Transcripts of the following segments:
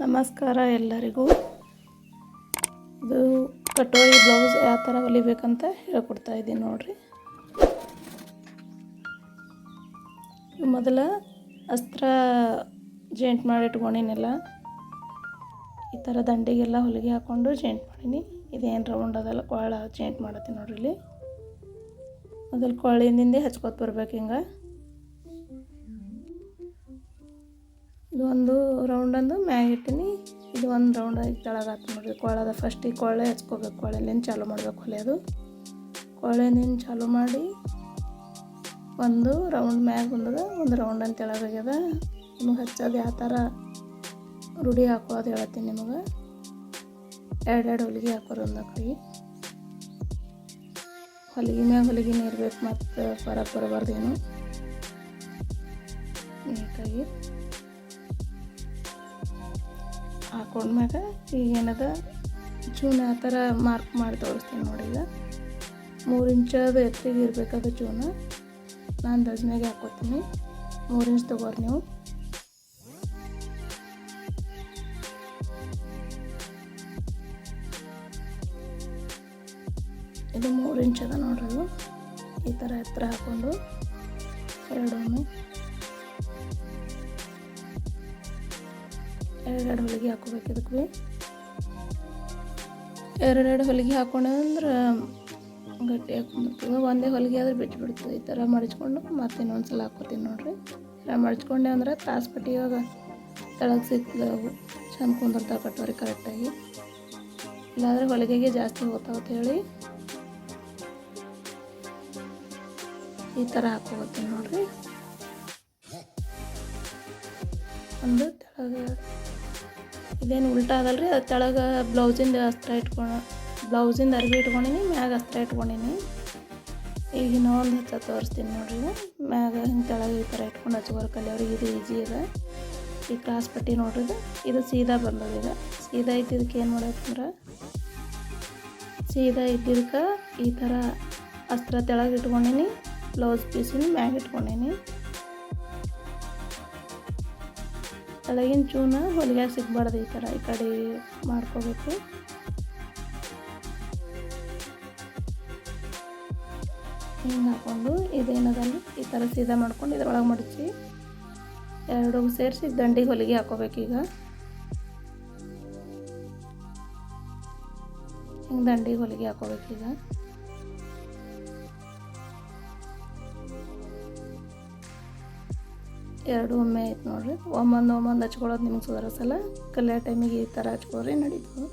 ನಮಸ್ಕಾರ ಎಲ್ಲರಿಗೂ. ಇದು ಕಟೋರಿ ಬ್ಲೌಸ್ ಯಾವ ಥರ ಹೊಲಿಬೇಕಂತ ಹೇಳ್ಕೊಡ್ತಾ ಇದ್ದೀನಿ ನೋಡಿರಿ. ಮೊದಲ ಅಸ್ತ್ರ ಜೇಂಟ್ ಮಾಡಿ ಇಟ್ಕೊಂಡಿನೆಲ್ಲ. ಈ ಥರ ದಂಡಿಗೆಲ್ಲ ಹೊಲಿಗೆ ಹಾಕ್ಕೊಂಡು ಜೇಂಟ್ ಮಾಡೀನಿ. ಇದೇನು ರೌಂಡ್ ಅದಲ್ಲ, ಕೊಳ ಜೇಂಟ್ ಮಾಡತ್ತೀನಿ ನೋಡ್ರಿ ಇಲ್ಲಿ. ಮೊದಲು ಕೊಳಿಂದಿಂದೇ ಹಚ್ಕೊತ ಬರ್ಬೇಕು ಹಿಂಗೆ. ಇದು ಒಂದು ರೌಂಡ್ ಅಂದು ಮ್ಯಾಗ ಇಟ್ಟಿನಿ. ಇದು ಒಂದು ರೌಂಡ್ ಕೆಳಗೆ ಹಾಕಿ ನೋಡಿರಿ. ಕೊಳದ ಫಸ್ಟಿಗೆ ಕೊಳೆ ಹಚ್ಕೋಬೇಕು. ಮಾಡಬೇಕು ಚಾಲು ಅದು. ಕೊಳೆ ಕೊಳ್ಳೆನಿಂದ ಚಾಲೂ ಮಾಡಿ ಒಂದು ರೌಂಡ್ ಮ್ಯಾಗ ಬಂದದ. ಒಂದು ರೌಂಡ್ ಅಂತ ತೆಳಗಾಗ್ಯದ ನಿಮಗೆ ಹಚ್ಚೋದು ಯಾವ ಥರ ರೂಢಿ ಹಾಕೋದು ಹೇಳ್ತೀನಿ ನಿಮಗೆ. ಎರಡೆರಡು ಹೊಲಿಗೆ ಹಾಕೋರು ಒಂದು ಕೈ ಹೊಲಿಗೆ ಮ್ಯಾಗ ಹೊಲಿಗೆನೇ ಇರ್ಬೇಕು ಮತ್ತು ಬರ ಬರಬಾರ್ದೇನು. ನೀಟಾಗಿ. ಹಾಕೊಂಡ್ಮ್ಯಾಗ ಈಗ ಏನದ ಚೂನ ಆ ಥರ ಮಾರ್ಕ್ ಮಾಡಿ ತೋರಿಸ್ತೀನಿ ನೋಡಿ ಈಗ. ಮೂರು ಇಂಚದು ಎತ್ತಿಗೆ ಇರಬೇಕಾದ ಚೂನ ನಾನು ದಜ್ನಾಗೆ ಹಾಕೋತೀನಿ. ಮೂರು ಇಂಚ್ ತೊಗೋರಿ ನೀವು. ಇದು ಮೂರು ಇಂಚ್ ಅದ ನೋಡ್ರಿ ಈ ಥರ ಎತ್ತರ ಹಾಕ್ಕೊಂಡು ಎರಡೂ ಎರಡೆರಡು ಹೊಲಿಗೆ ಹಾಕೋಬೇಕು ಇದಕ್ಕೆ. ಎರಡೆರಡು ಹೊಲಿಗೆ ಹಾಕೊಂಡ್ರೆ ಗಟ್ಟಿ ಹಾಕೊಂಡಿರ್ತೀವಿ ಒಂದೇ ಹೊಲಿಗೆ ಆದ್ರೆ ಬಿಟ್ಟು ಬಿಡ್ತದೆ ಈ ಥರ ಮಡಚ್ಕೊಂಡು ಮತ್ತೆ ಇನ್ನೊಂದು ಸಲ ಹಾಕೋತೀನಿ ನೋಡಿರಿ. ಥರ ಮಡಚ್ಕೊಂಡೆ ಅಂದ್ರೆ ತಾಸು ಪಟ್ಟಿ ಇವಾಗ ತೆಳಗೆ ಸಿಗ್ತದೆ ಚಂದ ಕುಂದಿರ್ತಾವೆ ಕಟ್ಟೋರಿ ಕರೆಕ್ಟಾಗಿ. ಇಲ್ಲಾಂದ್ರೆ ಹೊಲಿಗೆಗೆ ಜಾಸ್ತಿ ಹೋಗ್ತಾವ ಹೇಳಿ. ಈ ಥರ ಹಾಕೋತೀನಿ ನೋಡಿರಿ. ಒಂದು ತೆಳಗೆ ಇದೇನು ಉಲ್ಟಾ ರೀ ಅದು ತೆಳಗೆ ಬ್ಲೌಸಿಂದ ಅಸ್ತ್ರ ಇಟ್ಕೊಂಡು ಬ್ಲೌಸಿಂದ ಅರ್ಬಿ ಇಟ್ಕೊಂಡಿನಿ, ಮ್ಯಾಗ ಅಸ್ತ್ರ ಇಟ್ಕೊಂಡಿನಿ. ಈಗ ಇನ್ನೊಂದು ಹೆಚ್ಚ ತೋರಿಸ್ತೀನಿ ನೋಡ್ರಿ ಮ್ಯಾಗ ಹಿಂಗೆ ತೆಳಗೆ ಈ ಥರ ಇಟ್ಕೊಂಡು ಹಚ್ಕೋರ್ ಕಲಿಯವ್ರಿಗೆ ಇದು ಈಜಿ ಇದೆ ಈ ಕ್ರಾಸ್ ಪಟ್ಟಿ ನೋಡ್ರಿ ಇದು. ಸೀದಾ ಬಂದದ ಈಗ. ಸೀದಾ ಇದ್ದಿದ್ದಕ್ಕೆ ಏನು ಮಾಡಬೇಕಂದ್ರೆ ಸೀದಾ ಇದ್ದಿದ್ದಕ್ಕೆ ಈ ಥರ ಅಸ್ತ್ರ ತೆಳಗೆ ಇಟ್ಕೊಂಡಿನಿ, ಬ್ಲೌಸ್ ಪೀಸಿನ ಮ್ಯಾಗ ಇಟ್ಕೊಂಡೀನಿ. ಕೆಳಗಿನ ಚೂನ ಹೊಲಿಗೆ ಸಿಗ್ಬಾರ್ದು ಈ ಥರ ಈ ಕಡೆ ಮಾಡ್ಕೋಬೇಕು. ಹಿಂಗೆ ಹಾಕ್ಕೊಂಡು ಇದೇನದಲ್ಲ ಈ ಥರ ಸೀದಾ ಮಾಡ್ಕೊಂಡು ಇದ್ರೊಳಗೆ ಮಡಚಿ ಎರಡು ಸೇರಿಸಿ ದಂಡಿಗೆ ಹೊಲಿಗೆ ಹಾಕೋಬೇಕೀಗ ಹಿಂಗೆ ದಂಡಿಗೆ ಹೊಲಿಗೆ ಹಾಕೋಬೇಕೀಗ ಎರಡು ಒಮ್ಮೆ ಐತೆ ನೋಡ್ರಿ. ಒಮ್ಮೊಂದು ಒಮ್ಮೊಂದು ಹಚ್ಕೊಳ್ಳೋದು ನಿಮ್ಗೆ ಸುಧಾರಿಸಲ್ಲ. ಕಲಿಯೋ ಟೈಮಿಗೆ ಈ ಥರ ಹಚ್ಕೊಳ್ರಿ ನಡೀತು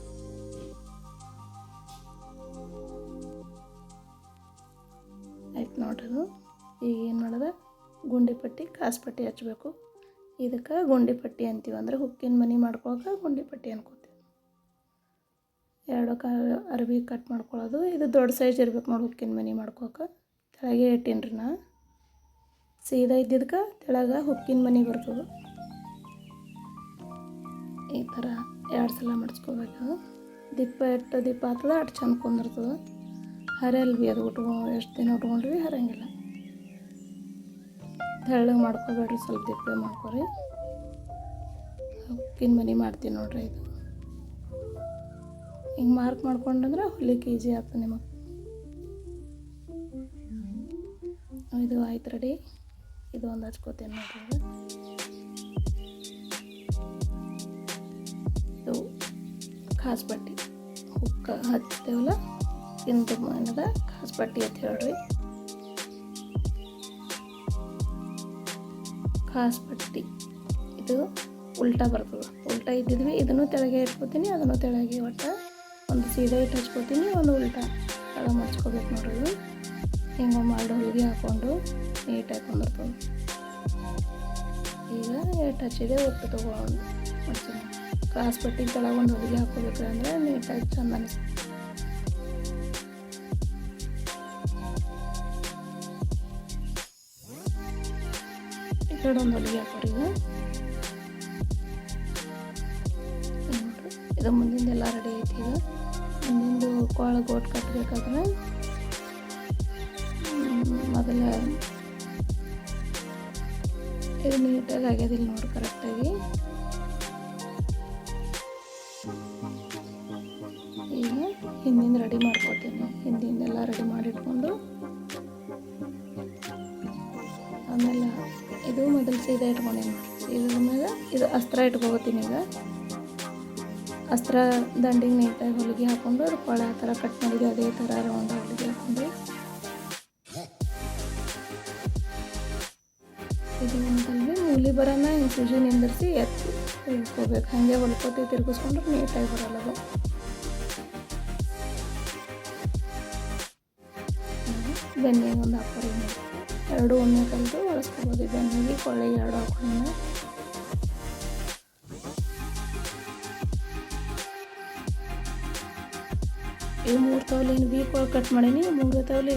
ಆಯ್ತು ನೋಡ್ರಿ ಅದು. ಈಗ ಏನು ಮಾಡಿದೆ? ಗುಂಡಿ ಪಟ್ಟಿ, ಕಾಸು ಪಟ್ಟಿ ಹಚ್ಬೇಕು. ಇದಕ್ಕೆ ಗುಂಡಿ ಪಟ್ಟಿ ಅಂತೀವಿ ಅಂದರೆ ಹುಕ್ಕಿನ ಮನೆ ಮಾಡ್ಕೊಳಕ್ಕೆ ಗುಂಡಿ ಪಟ್ಟಿ ಅನ್ಕೋತೀವಿ. ಎರಡು ಕ ಅರ್ಬಿ ಕಟ್ ಮಾಡ್ಕೊಳ್ಳೋದು. ಇದು ದೊಡ್ಡ ಸೈಜ್ ಇರ್ಬೇಕು ನೋಡಿ ಹುಕ್ಕಿನ ಮನೆ ಮಾಡ್ಕೊಳಕ್ಕೆ ಕೆಳಗೆ ಇಟ್ಟೀನಿ ನಾ. ಸೀದಾ ಇದ್ದಿದ್ದಕ್ಕೆ ತೆಳಗೆ ಹುಕ್ಕಿನ ಮನೆ ಬರ್ತದೆ. ಈ ಥರ ಎರಡು ಸಲ ಮಾಡಿಸ್ಕೋಬೇಕು ದಿಪ್ಪ ಎಷ್ಟು ದಿಪ್ಪ ಆಗ್ತದೆ ಅಷ್ಟು ಚಂದ ಕುಂದಿರ್ತದೆ. ಹರಿಯಲ್ಲಿ ಬಿ ಅದು ಉಟ್ಕೊ, ಎಷ್ಟು ದಿನ ಉಟ್ಕೊಂಡ್ರಿ ಹರಂಗಿಲ್ಲ. ತೆಳ್ಳಗೆ ಮಾಡ್ಕೋಬೇಡ್ರಿ, ಸ್ವಲ್ಪ ದಿಪ್ಪೆ ಮಾಡ್ಕೊರಿ. ಹುಕ್ಕಿನ ಮನೆ ಮಾಡ್ತೀನಿ ನೋಡ್ರಿ ಇದು. ಹಿಂಗೆ ಮಾರ್ಕ್ ಮಾಡ್ಕೊಂಡಂದ್ರೆ ಹೊಲಿಕ್ಕೆ ಈಸಿ ಆಗ್ತದೆ ನಿಮಗೆ. ಇದು ಆಯ್ತು ರೆಡಿ ಇದು ಒಂದು ಹಚ್ಕೋತೇನೆ ನೋಡ್ರಿ ಇದು. ಖಾಸ್ ಪಟ್ಟಿ ಹುಕ್ಕ ಹಚ್ತೇವಲ್ಲ? ಇಂದು ಏನದ ಖಾಸ್ ಅಂತ ಹೇಳ್ರಿ. ಖಾಸ್ ಪಟ್ಟಿ ಇದು ಉಲ್ಟಾ ಬರ್ತದೆ. ಉಲ್ಟಾ ಇದ್ದಿದ್ವಿ, ಇದನ್ನು ತೆಳಗೆ ಇಟ್ಕೋತೀನಿ, ಅದನ್ನು ತೆಳಗೆ ಒಟ್ಟು ಒಂದು ಸೀದಾ ಇಟ್ಟು ಹಚ್ಕೋತೀನಿ, ಒಂದು ಉಲ್ಟಾ. ತಳ ಮಡ್ಚ್ಕೋಬೇಕು ನೋಡ್ರಿ ಹಿಂಗೆ ಮಾಡಿ ಹೊಲಿಗೆ ಹಾಕ್ಕೊಂಡು ನೀಟಾಗಿ ಕುಂದಿರ್ತದೆ ಈಗ ಎಷ್ಟು ಹಚ್ಚಿದೆ, ಒಟ್ಟು ತೊಗೊಂಡು ಮಾಡ್ತೀನಿ ಕ್ರಾಸ್ ಪಟ್ಟಿ ಒಂದು ಹೊಲಿಗೆ ಹಾಕೋಬೇಕು ಅಂದರೆ ನೀಟಾಗಿ ಚಂದ ಅನಿಸ್ತದೆ ಈ ಕಡೆ ಒಂದು ಹೊಲಿಗೆ ಹಾಕೋರಿ ಈಗ. ಇದು ಮುಂದಿನ ಎಲ್ಲ ಮುಂದಿಂದೆಲ್ಲ ರೆಡಿ ಐತಿ ಈಗ. ಮುಂದಿಂದು ಕೋಳ ಗೋಟ್ ಕಟ್ಟಬೇಕಾದ್ರೆ ಮೊದಲ ಇದು ನೀಟಾಗಿ ಆಗ್ಯದಿಲ್ಲ ನೋಡಿ ಕರೆಕ್ಟಾಗಿ ಈಗ ಹಿಂದಿನ ರೆಡಿ ಮಾಡ್ಕೊತೀನಿ ಹಿಂದಿಂದೆಲ್ಲ ರೆಡಿ ಮಾಡಿಟ್ಕೊಂಡು ಆಮೇಲೆ ಇದು ಮೊದಲು ಸೀದಾ ಇಟ್ಕೊಂಡೇನು ಇದ್ರ ಮೇಲೆ ಇದು ಅಸ್ತ್ರ ಇಟ್ಕೋತೀನಿ ಈಗ. ಅಸ್ತ್ರ ದಂಡಿಗೆ ನೀಟಾಗಿ ಹೊಲಿಗೆ ಹಾಕ್ಕೊಂಡು ಅದು ಆ ಥರ ಕಟ್ ಮಾಡಿದ್ದೆ ಅದೇ ಥರ ರೌಂಡ್ ಹೊಲಿಗೆ ಹಾಕ್ಕೊಂಡು ಬರೋಣ ಹಿಂಗೆ ಸುಜಿ ನಿಂದಿರಿಸಿ ಎತ್ತಿ ತಿರ್ಗಿಸ್ಕೋಬೇಕು ಹಾಗೆ ಹೊಲ್ಕೋತಿ ತಿರ್ಗಿಸ್ಕೊಂಡ್ರೆ ನೀಟಾಗಿ ಬರೋಲ್ಲ ಅದು. ಬೆನ್ನಿಗೆ ಒಂದು ಹಾಕೋರಿ ಎರಡು ಒಮ್ಮೆ ಕಲಿತು ಬಳಸ್ಕೋಬೋದು ಬೆನ್ನಿಗೆ ಕೊಳ್ಳೆ ಎರಡು ಹಾಕೊಂಡು ಈ ಮೂರು ತವಲಿನ ಬೀಕ್ ಒಳಗೆ ಕಟ್ ಮಾಡೀನಿ ಮೂರು ತವಲಿ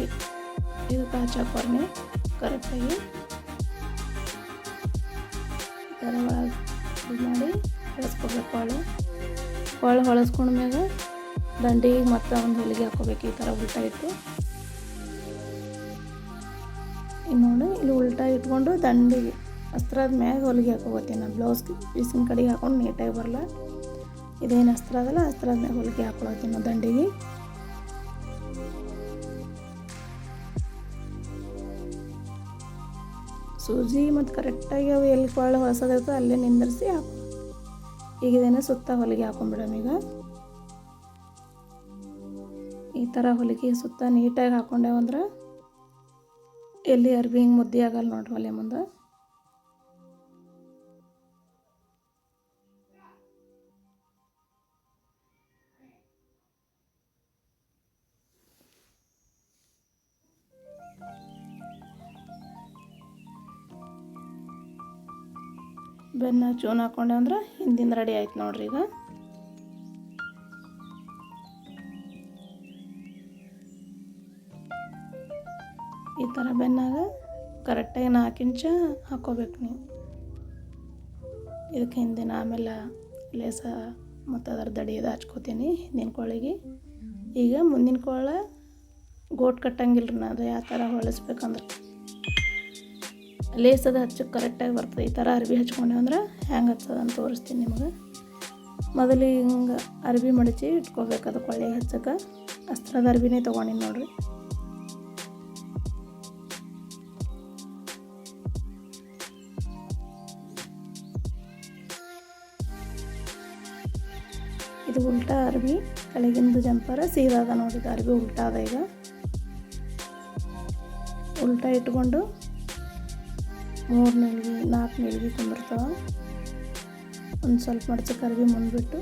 ಇದು ಕಾಚಾಕೋರ್ನೆ ಕರೆಕ್ಟಾಗಿ ಥರ ಒಳಗೆ ಇದು ಮಾಡಿ ಹೊಳಸ್ಕೊಬೇಕು ಹೊಳೆ ಹೊಳೆ ಹೊಳಸ್ಕೊಂಡ್ಮ್ಯಾಗ ದಂಡಿಗೆ ಮತ್ತೆ ಒಂದು ಹೊಲಿಗೆ ಹಾಕೋಬೇಕು ಈ ಥರ ಉಲ್ಟಾ ಇಟ್ಟು. ನೋಡಿ, ಇಲ್ಲಿ ಉಲ್ಟಾ ಇಟ್ಕೊಂಡು ದಂಡಿಗೆ ಅಸ್ತ್ರದ ಮ್ಯಾಗ ಹೊಲಿಗೆ ಹಾಕೋತೀನಿ ನಾನು. ಬ್ಲೌಸ್ ಪೀಸಿನ ಕಡೆಗೆ ಹಾಕೊಂಡು ನೀಟಾಗಿ ಬರಲ್ಲ ಇದೇನು ಅಸ್ತ್ರ ಅದಲ್ಲ ಅಸ್ತ್ರದ ಮ್ಯಾಗ ಹೊಲಿಗೆ ಹಾಕೊಳತ್ತೀನಿ ದಂಡಿಗೆ. ಸೂಜಿ ಮತ್ತು ಕರೆಕ್ಟಾಗಿ ಅವು ಎಲ್ಲಿ ಕೊಳ್ಳ ಹೊಲಸೋದಿರ್ತದೆ ಅಲ್ಲೇ ನಿಂದಿರಿಸಿ ಹಾಕು. ಈಗ ಇದೇನೋ ಸುತ್ತ ಹೊಲಿಗೆ ಹಾಕೊಂಬಿಡಮ್ ಈಗ. ಈ ಥರ ಹೊಲಿಗೆ ಸುತ್ತ ನೀಟಾಗಿ ಹಾಕೊಂಡೇವಂದ್ರೆ ಎಲ್ಲಿ ಅರ್ಬಿ ಹಿಂಗೆ ಮುದ್ದೆ ಆಗಲ್ಲ ನೋಡ್ರಿ ಒಲೆ ಮುಂದೆ. ಬೆನ್ನ ಚೂನ್ ಹಾಕೊಂಡೆ ಅಂದ್ರೆ ಹಿಂದಿಂದ ರೆಡಿ ಆಯ್ತು ನೋಡ್ರಿ ಈಗ. ಈ ಥರ ಬೆನ್ನಾಗ ಕರೆಕ್ಟಾಗಿ ನಾಲ್ಕು ಇಂಚ ಹಾಕೋಬೇಕು ನೀವು. ಇದಕ್ಕೆ ಹಿಂದಿನ ಆಮೇಲೆ ಲೇಸ ಮತ್ತು ಅದರ ದಡಿಯದು ಹಚ್ಕೋತೀನಿ, ಹಿಂದಿನ ಕೋಳಿಗೆ. ಈಗ ಮುಂದಿನ ಕೋಳ ಗೋಟ್ ಕಟ್ಟಂಗಿಲ್ಲ ರೀ ಅದು ಯಾವ ಥರ ಹೊಳಿಸ್ಬೇಕಂದ್ರೆ. ಲೇಸದ ಹಚ್ಚಕ್ಕೆ ಕರೆಕ್ಟಾಗಿ ಬರ್ತದೆ. ಈ ಥರ ಅರ್ಬಿ ಹಚ್ಕೊಂಡೆ ಅಂದ್ರೆ ಹ್ಯಾಂಗೆ ಹಚ್ಚದ ಅಂತ ತೋರಿಸ್ತೀನಿ ನಿಮಗೆ. ಮೊದಲು ಹಿಂಗೆ ಅರ್ಬಿ ಮಡಚಿ ಇಟ್ಕೋಬೇಕು ಅದು ಕೊಳ್ಳೆ ಹಚ್ಚಕ್ಕೆ. ಅಸ್ತ್ರದ ಅರ್ಬಿನೇ ತೊಗೊಂಡಿನಿ ನೋಡ್ರಿ. ಇದು ಉಲ್ಟಾ ಅರ್ಬಿ ಕೆಳಗಿಂದು ಜಂಪರ, ಸೀದಾದ ನೋಡಿದ ಅರ್ಬಿ ಉಲ್ಟಾ ಅದ ಈಗ. ಉಲ್ಟಾ ಇಟ್ಕೊಂಡು ಮೂರು ನೆಲ್ಗಿ ನಾಲ್ಕು ನೆಲ್ಗೆ ತುಂಬಿರ್ತಾವೆ. ಒಂದು ಸ್ವಲ್ಪ ಮಡಚಕ್ಕೆ ಅರ್ಬಿ ಮುಂದ್ಬಿಟ್ಟು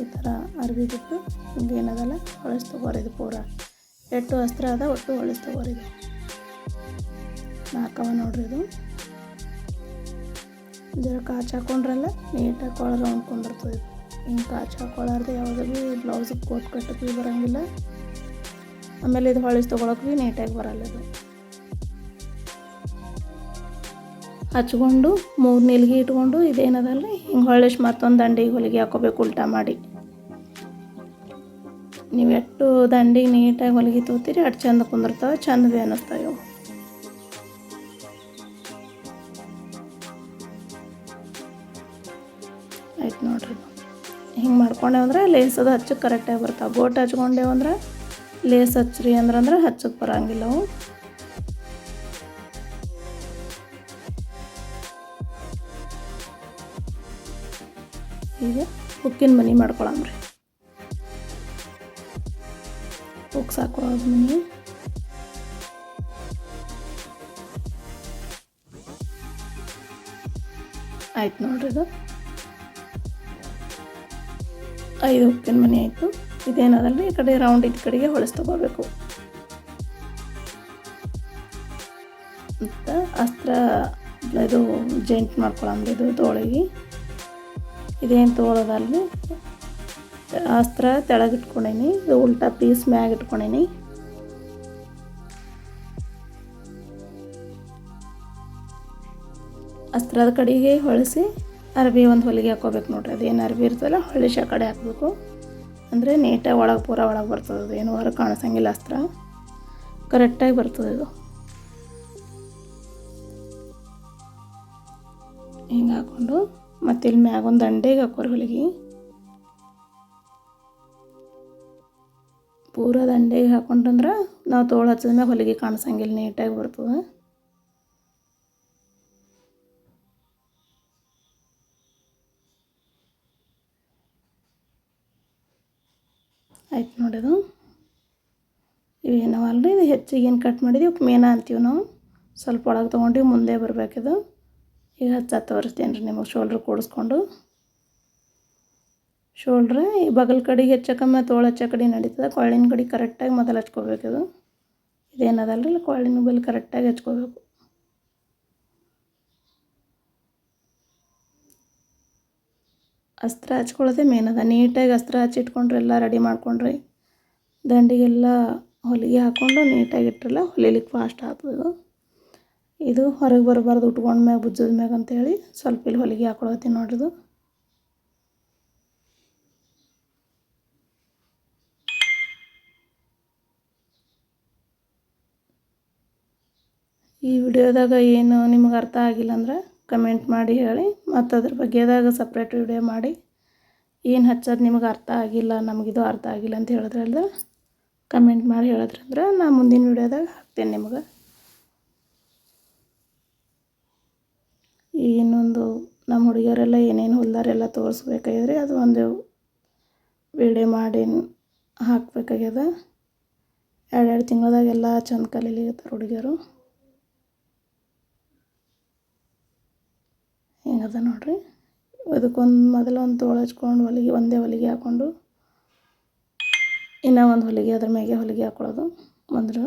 ಈ ಥರ ಅರ್ಬಿ ಬಿಟ್ಟು ಹಿಂಗೆ ಏನದಲ್ಲ, ಹೊಳಸ್ ತಗೋರಿದು ಪೂರ. ಎಟ್ಟು ಅಸ್ತ್ರ ಅದ, ಒಟ್ಟು ಹೊಳಸ್ ತಗೋರಿದು ನಾಲ್ಕವ ನೋಡ್ರಿ ಇದು. ಜರ ಕಾಚ ಹಾಕೊಂಡ್ರಲ್ಲ, ನೀಟಾಗಿ ಕೊಳ ರೌಂಡ್ ಇದು. ಹಿಂಗೆ ಕಾಚ್ ಹಾಕೊಳ್ಳಾರ್ದೆ ಯಾವುದೇ ಭೀ, ಬ್ಲೌಸಿಗೆ ಕೋಟ್ ಕಟ್ಟಕ್ಕೆ ಭೀ ಬರೋಂಗಿಲ್ಲ. ಆಮೇಲೆ ಇದು ಹೊಳಸ್ತಗೊಳಕ್ಕೆ ಭೀ ನೀಟಾಗಿ ಬರಲ್ಲ ಇದು. ಹಚ್ಕೊಂಡು ಮೂರು ನಿಲ್ಗೆ ಇಟ್ಕೊಂಡು ಇದೇನದಲ್ಲ ಹಿಂಗೆ ಹೊಳ್ಳಿಸ್ ಮತ್ತೊಂದು ದಂಡಿಗೆ ಹೊಲಿಗೆ ಹಾಕೋಬೇಕು ಉಲ್ಟಾ ಮಾಡಿ. ನೀವು ಎಷ್ಟು ದಂಡಿಗೆ ನೀಟಾಗಿ ಹೊಲಿಗೆ ತೂತೀರಿ, ಅಷ್ಟು ಚಂದ ಕುಂದಿರ್ತಾವೆ ಚಂದ ಭೀ ಅನ್ನಿಸ್ತಾವೆ ಆಯ್ತು ನೋಡ್ರಿ. ಹಿಂಗೆ ಮಾಡ್ಕೊಂಡೇವು ಅಂದ್ರೆ ಲೇಸ್ ಅದು ಹಚ್ಚಕ್ಕೆ ಕರೆಕ್ಟಾಗಿ ಬರ್ತಾವೆ. ಗೋಟ್ ಹಚ್ಕೊಂಡೆವು ಅಂದ್ರೆ ಲೇಸ್ ಹಚ್ಚ್ರಿ ಅಂದ್ರೆ ಅಂದ್ರೆ ಹಚ್ಚಕ್ಕೆ ಬರಂಗಿಲ್ಲ ಈಗ ಉಕ್ಕಿನ ಮನೆ ರೀ. ಉಕ್ಸ್ ಸಾಕೊಳ್ಳೋದು ಮನೆ ಆಯ್ತು ನೋಡ್ರಿ ಇದು. ಐದು ಉಕ್ಕಿನ ಮನೆ ಆಯಿತು. ಇದೇನದಲ್ಲ ಈ ಕಡೆ ರೌಂಡ್ ಇದ್ದ ಕಡೆಗೆ ಹೊಳಸ್ ತಗೋಬೇಕು. ಮತ್ತು ಅಸ್ತ್ರ ಇದು ಜೆಂಟ್ ಮಾಡ್ಕೊಳಂಬ್ರಿ ಇದು ತೋಳಿಗೆ ಇದೇನು ತೊಗೊಳೋದಲ್ರಿ ಅಸ್ತ್ರ ತೆಳಗಿಟ್ಕೊಂಡೀನಿ, ಇದು ಉಲ್ಟಾ ಪೀಸ್ ಮ್ಯಾಗ ಇಟ್ಕೊಂಡೀನಿ. ಅಸ್ತ್ರದ ಕಡೆಗೆ ಹೊಳಿಸಿ ಅರ್ಬಿ ಒಂದು ಹೊಲಿಗೆ ಹಾಕೋಬೇಕು ನೋಡ್ರಿ. ಅದೇನು ಅರ್ಬಿ ಇರ್ತದಲ್ಲ ಹೊಳಿಸಿ ಕಡೆ ಹಾಕಬೇಕು. ಅಂದರೆ ನೀಟಾಗಿ ಒಳಗೆ ಪೂರ ಒಳಗೆ ಬರ್ತದೆ ಅದು. ಏನು ಹೊರಗೆ ಕಾಣಿಸಂಗಿಲ್ಲ ಅಸ್ತ್ರ. ಕರೆಕ್ಟಾಗಿ ಬರ್ತದೆ ಇದು. ಹಿಂಗೆ ಹಾಕ್ಕೊಂಡು ಮತ್ತು ಇಲ್ಲಿ ಮ್ಯಾಗ ಒಂದು ದಂಡೆಗೆ ಹಾಕೋರಿ ಹೊಲಿಗೆ. ಪೂರ ದಂಡೆಗೆ ಹಾಕೊಂಡ್ರೆ ನಾವು ತೋಳು ಹಚ್ಚಿದ ಮ್ಯಾಗ ಹೊಲಿಗೆ ಕಾಣಿಸಂಗಿಲ್ಲ ನೀಟಾಗಿ ಬರ್ತದೆ. ಆಯ್ತು ನೋಡಿದು ಇವೇನವಲ್ರಿ ಇದು ಹೆಚ್ಚಿಗೆ ಏನು ಕಟ್ ಮಾಡಿದೀವಿ ಮೇನ ಅಂತೀವಿ ನಾವು. ಸ್ವಲ್ಪ ಒಳಗೆ ತೊಗೊಂಡು ಮುಂದೆ ಬರಬೇಕಿದು ಈಗ ಹಚ್ಚ ತೋರಿಸ್ತೇನೆ ರೀ ನಿಮಗೆ ಶೋಲ್ಡ್ರ್ ಕೂಡಿಸ್ಕೊಂಡು. ಶೋಲ್ಡ್ರ್ ಈ ಬಗಲ್ ಕಡೆಗೆ ಹೆಚ್ಚಕಮ್ಮೆ, ತೋಳ ಹಚ್ಚ ಕಡೆ ನಡೀತದೆ. ಕೊಳ್ಳಿನ ಕಡೆ ಕರೆಕ್ಟಾಗಿ ಮೊದಲು ಹಚ್ಕೋಬೇಕು ಇದು. ಇದೇನದಲ್ಲ ಕೊಳ್ಳಿನ ಬಲ್ಲಿ ಕರೆಕ್ಟಾಗಿ ಹಚ್ಕೋಬೇಕು. ಅಸ್ತ್ರ ಹಚ್ಕೊಳ್ಳೋದೆ ಮೇನ್ ಅದ. ನೀಟಾಗಿ ಅಸ್ತ್ರ ಹಚ್ಚಿಟ್ಕೊಂಡ್ರೆ ಎಲ್ಲ ರೆಡಿ ಮಾಡ್ಕೊಂಡ್ರಿ ದಂಡಿಗೆಲ್ಲ ಹೊಲಿಗೆ ಹಾಕ್ಕೊಂಡು ನೀಟಾಗಿ ಇಟ್ಟರಲ್ಲ ಹೊಲಿಲಿಕ್ಕೆ ಫಾಸ್ಟ್ ಆಗ್ತದೆ ಇದು ಹೊರಗೆ ಬರಬಾರ್ದು, ಉಟ್ಕೊಂಡ ಮ್ಯಾಗ, ಬುಜ್ಜದ ಮ್ಯಾಗ ಅಂತೇಳಿ ಸ್ವಲ್ಪ ಇಲ್ಲಿ ಹೊಲಿಗೆ ಹಾಕೊಳತ್ತೀನಿ ನೋಡ್ರಿದು ಈ ವಿಡಿಯೋದಾಗ ಏನು ನಿಮ್ಗೆ ಅರ್ಥ ಆಗಿಲ್ಲ ಅಂದ್ರೆ ಕಮೆಂಟ್ ಮಾಡಿ ಹೇಳಿ, ಮತ್ತು ಅದ್ರ ಬಗ್ಗೆದಾಗ ಸಪ್ರೇಟ್ ವಿಡಿಯೋ ಮಾಡಿ. ಏನು ಹಚ್ಚೋದು ನಿಮ್ಗೆ ಅರ್ಥ ಆಗಿಲ್ಲ ನಮಗಿದು ಅರ್ಥ ಆಗಿಲ್ಲ ಅಂತ ಹೇಳಿದ್ರೆ ಕಮೆಂಟ್ ಮಾಡಿ ಹೇಳಿದ್ರಂದ್ರೆ ನಾನು ಮುಂದಿನ ವಿಡಿಯೋದಾಗ ಹಾಕ್ತೇನೆ ನಿಮ್ಗೆ. ಇನ್ನೊಂದು ನಮ್ಮ ಹುಡುಗಿಯರೆಲ್ಲ ಏನೇನು ಹೊಲ್ದಾರೆಲ್ಲ ತೋರಿಸ್ಬೇಕಾಗ್ಯದ್ರಿ, ಅದು ಒಂದು ವೀಡಿಯೋ ಮಾಡಿ ಹಾಕ್ಬೇಕಾಗ್ಯದ. ಎರಡೆರಡು ತಿಂಗಳದಾಗೆಲ್ಲ ಚಂದ ಕಲೀಲಿಕತ್ತಾರ ಹುಡುಗಿಯರು. ಹಿಂಗದ ನೋಡ್ರಿ, ಅದಕ್ಕೊಂದು ಮೊದಲು ಒಂದು ತೋಳು ಹಚ್ಕೊಂಡು ಹೊಲಿಗೆ, ಒಂದೇ ಹೊಲಿಗೆ ಹಾಕ್ಕೊಂಡು ಇನ್ನೂ ಒಂದು ಹೊಲಿಗೆ ಅದ್ರ ಮ್ಯಾಗೆ ಹೊಲಿಗೆ ಹಾಕ್ಕೊಳ್ಳೋದು ಮೊದಲು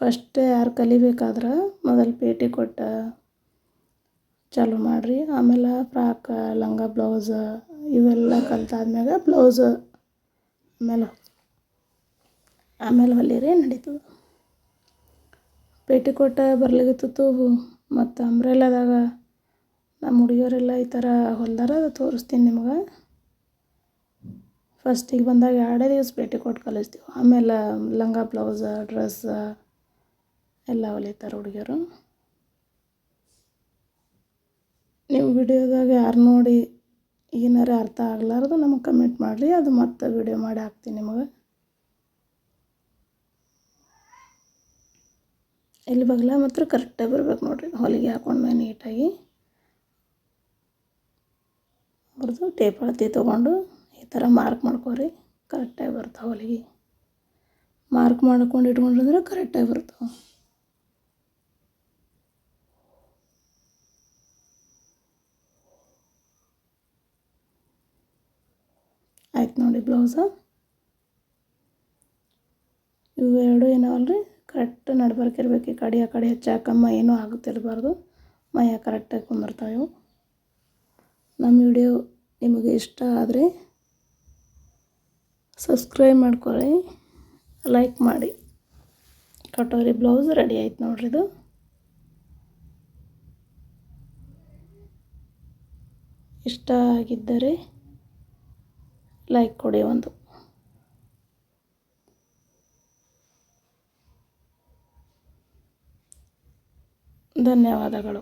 ಫಸ್ಟ್ ಯಾರು ಕಲಿಬೇಕಾದ್ರೆ ಮೊದಲು ಪೇಟಿ ಕೊಟ್ಟು ಚಾಲು ಮಾಡಿರಿ. ಆಮೇಲೆ ಫ್ರಾಕ, ಲಂಗ, ಬ್ಲೌಸ ಇವೆಲ್ಲ ಕಲ್ತಾದ್ಮ್ಯಾಗ ಬ್ಲೌಸ ಆಮೇಲೆ ಆಮೇಲೆ ಹೊಲಿರಿ ನಡೀತದೆ. ಕೊಟ್ಟ ಬರ್ಲಿಗತ್ತಿತ್ತು ಮತ್ತು ಅಂಬ್ರೆಲಾದಾಗ ನಮ್ಮ ಹುಡುಗಿಯರೆಲ್ಲ ಈ ಥರ ಹೊಲ್ದಾರ ತೋರಿಸ್ತೀನಿ ನಿಮ್ಗೆ. ಫಸ್ಟಿಗೆ ಬಂದಾಗ ಎರಡೇ ದಿವಸ ಕೊಟ್ಟು ಕಲಿಸ್ತೀವಿ. ಆಮೇಲೆ ಲಂಗ, ಬ್ಲೌಸ, ಡ್ರೆಸ್ ಎಲ್ಲ ಹೊಲಿತಾರೆ ಹುಡುಗಿಯರು. ನೀವು ವಿಡಿಯೋದಾಗ ಯಾರು ನೋಡಿ ಏನಾರ ಅರ್ಥ ಆಗ್ಲಾರ್ದು ನಮಗೆ ಕಮೆಂಟ್ ಮಾಡಲಿ, ಅದು ಮತ್ತೆ ವಿಡಿಯೋ ಮಾಡಿ ಹಾಕ್ತೀನಿ ನಿಮಗೆ. ಇಲ್ಲಿ ಬಗ್ಲ ಮಾತ್ರ ಕರೆಕ್ಟಾಗಿ ಬರ್ಬೇಕು ನೋಡಿರಿ, ಹೊಲಿಗೆ ಹಾಕೊಂಡ್ಮೇಲೆ ನೀಟಾಗಿ ಅವ್ರದ್ದು ಟೇಪ್ ಅಳತಿ ತೊಗೊಂಡು ಈ ಥರ ಮಾರ್ಕ್ ಮಾಡ್ಕೊರಿ ಕರೆಕ್ಟಾಗಿ ಬರ್ತಾವೆ ಹೊಲಿಗೆ. ಮಾರ್ಕ್ ಮಾಡ್ಕೊಂಡು ಇಟ್ಕೊಂಡ್ರೆ ಕರೆಕ್ಟಾಗಿ ಬರ್ತಾವೆ. ಆಯ್ತು ನೋಡಿ ಬ್ಲೌಸ. ಇವು ಎರಡು ಏನವಲ್ರಿ? ಕರೆಕ್ಟ್ ನಡ್ಬರ್ಕಿರ್ಬೇಕು ಈ ಕಡೆ, ಆ ಕಡೆ ಹೆಚ್ಚಾಕಮ್ಮ ಏನೂ ಆಗುತ್ತಿರಬಾರ್ದು ಮೈಯ ಕರೆಕ್ಟಾಗಿ ಕುಂದಿರ್ತಾವೆ ಇವು. ನಮ್ಮ ವಿಡಿಯೋ ನಿಮಗೆ ಇಷ್ಟ ಆದರೆ ಸಬ್ಸ್ಕ್ರೈಬ್ ಮಾಡ್ಕೊಳ್ಳಿ ಲೈಕ್ ಮಾಡಿ. ಕಟೋರಿ ಬ್ಲೌಸ್ ರೆಡಿ ಆಯ್ತು ನೋಡ್ರಿ ಇದು. ಇಷ್ಟ ಆಗಿದ್ದರೆ ಲೈಕ್ ಕೊಡಿ ಒಂದು. ಧನ್ಯವಾದಗಳು.